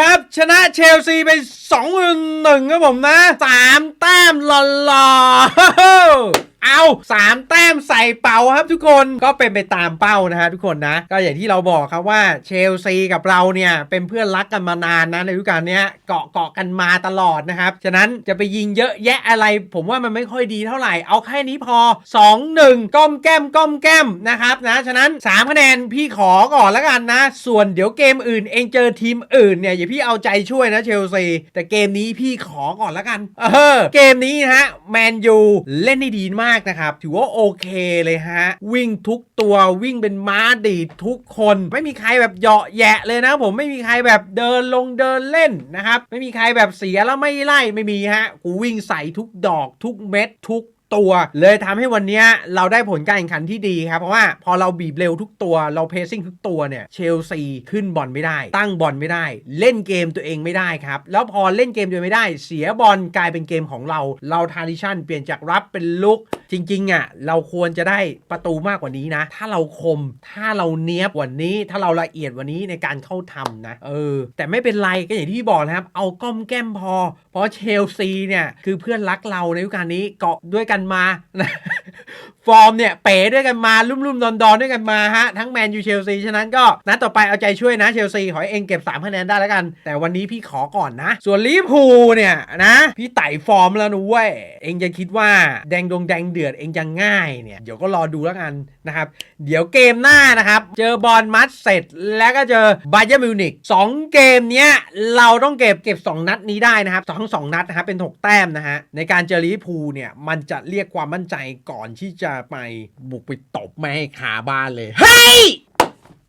ครับ ชนะเชลซีไป2อหนึ่งครับผมนะ 3 แต้มหล่อาสามแต้มใส่เป่าครับทุกคนก็เป็นไปตามเป้านะฮะทุกคนนะ ก็อย่างที่เราบอกครับว่าเชลซีกับเราเนี่ยเป็นเพื่อนรักกันมานานนะในฤดูกาลเนี้ยเกาะเกาะกันมาตลอดนะครับฉะนั้นจะไปยิงเยอะแยะอะไร ผมว่ามันไม่ค่อยดีเท่าไหร่เอาแค่นี้พอ 2-1 ก้มแก้มก้มแก้มนะครับนะฉะนั้น3คะแนนพี่ขอก่อนแล้วกันนะ ส่วนเดี๋ยวเกมอื่นเองเจอทีมอื่นเนี่ยอย่าพี่เอาใจช่วยนะเชลซีแต่เกมนี้พี่ขอก่อนแล้วกัน เออเกมนี้นะฮะแมนยูเล่นได้ดีมากนะครับ ถือว่าโอเคเลยฮะ วิ่งทุกตัววิ่งเป็นม้าดีดทุกคน ไม่มีใครแบบเหยาะแยะเลยนะ ผมไม่มีใครแบบเดินลงเดินเล่นนะครับ ไม่มีใครแบบเสียแล้วไม่ไล่ไม่มีฮะกูวิ่งใส่ทุกดอกทุกเม็ดทุกตัวเลยทำให้วันนี้เราได้ผลการแข่งขันที่ดีครับ เพราะว่าพอเราบีบเร็วทุกตัวเราเพ c ซิ่งทุกตัวเนี่ยเชลซีขึ้นบอลไม่ได้ ตั้งบอลไม่ได้ เล่นเกมตัวเองไม่ได้ครับ แล้วพอเล่นเกมตัวเองไม่ได้ เสียบอลกลายเป็นเกมของเรา เราทาริชันเปลี่ยนจากรับเป็นลุก จริงๆอะเราควรจะได้ประตูมากกว่านี้นะ ถ้าเราคมถ้าเราเนี้ยบกว่านี้ ถ้าเราละเอียดกว่านี้ในการเข้าทำนะเออ แต่ไม่เป็นไรก็อย่างที่พี่บอกนะครับ เอาก้อมแก้มพอ เพราะเชลซีเนี่ย คือเพื่อนรักเราในยุคการนี้เกาะด้วยกันมานะ ฟอร์มเนี่ยเป๋ด้วยกันมาลุ่มๆดอนๆด้วยกันมาฮะ ทั้งแมนยูเชลซีฉะนั้นก็นัดต่อไปเอาใจช่วยนะเชลซีขอเองเก็บ3คะแนนได้แล้วกัน แต่วันนี้พี่ขอก่อนนะ ส่วนลิเวอร์พูลเนี่ยนะ พี่ไต่ฟอร์มแล้วนะเว้ยเองจะคิดว่าแดงดงแดงเดือดเองจะง่ายเนี่ยเดี๋ยวก็รอดูแล้วกันนะครับ เดี๋ยวเกมหน้านะครับ เจอบอลมัดเสร็จแล้วก็เจอบาเยอร์มิวนิกสองเกมเนี้ยเราต้องเก็บเก็บ 2 นัดนี้ได้นะครับทั้งสองนัดนะครับเป็น 6 แต้มนะฮะในการเจอลิเวอร์พูลเนี่ยมันจะเรียกความมั่นใจก่อนที่จะไปบุกไปตบไม่ให้ขาบ้านเลย เฮ้ย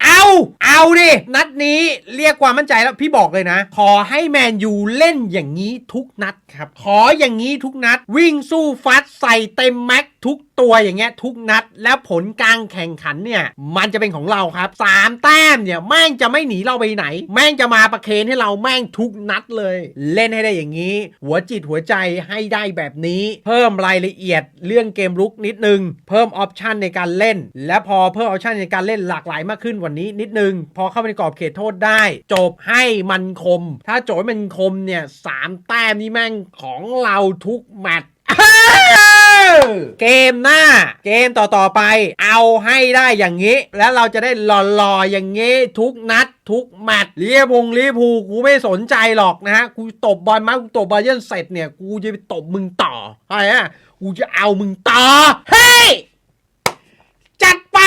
เอา เอาดิ นัดนี้เรียกความมั่นใจแล้วพี่บอกเลยนะ ขอให้แมนยูเล่นอย่างนี้ทุกนัดครับ ขออย่างนี้ทุกนัด วิ่งสู้ฟัดใส่เต็มแม็ก ทุกตัวอย่างเงี้ยทุกนัดแล้วผลการแข่งขันเนี่ยมันจะเป็นของเราครับสามแต้มเนี่ยแม่งจะไม่หนีเราไปไหน แม่งจะมาประเคนให้เราแม่งทุกนัดเลย เล่นให้ได้อย่างนี้ หัวจิตหัวใจให้ได้แบบนี้ เพิ่มรายละเอียดเรื่องเกมลุกนิดนึง เพิ่มออปชันในการเล่น และพอเพิ่มออปชันในการเล่นหลากหลายมากขึ้นกว่านี้นิดนึง พอเข้าไปในกรอบเขตโทษได้ จบให้มันคม ถ้าโจทย์มันคมเนี่ยสามแต้มนี่แม่งของเราทุกแมตช์ มหน้า เกมต่อๆไป เอาให้ได้อย่างนี้ แล้วเราจะได้หล่อๆอย่างนี้ ทุกนัดทุกแมตช์เลียพงลีพูกูไม่สนใจหรอกนะฮะ กูตบบอลมากูตบบอลเยันเสร็จเนี่ย กูจะไปตบมึงต่ออะไรอะกูจะเอามึงต่อ เฮ้ จัดไป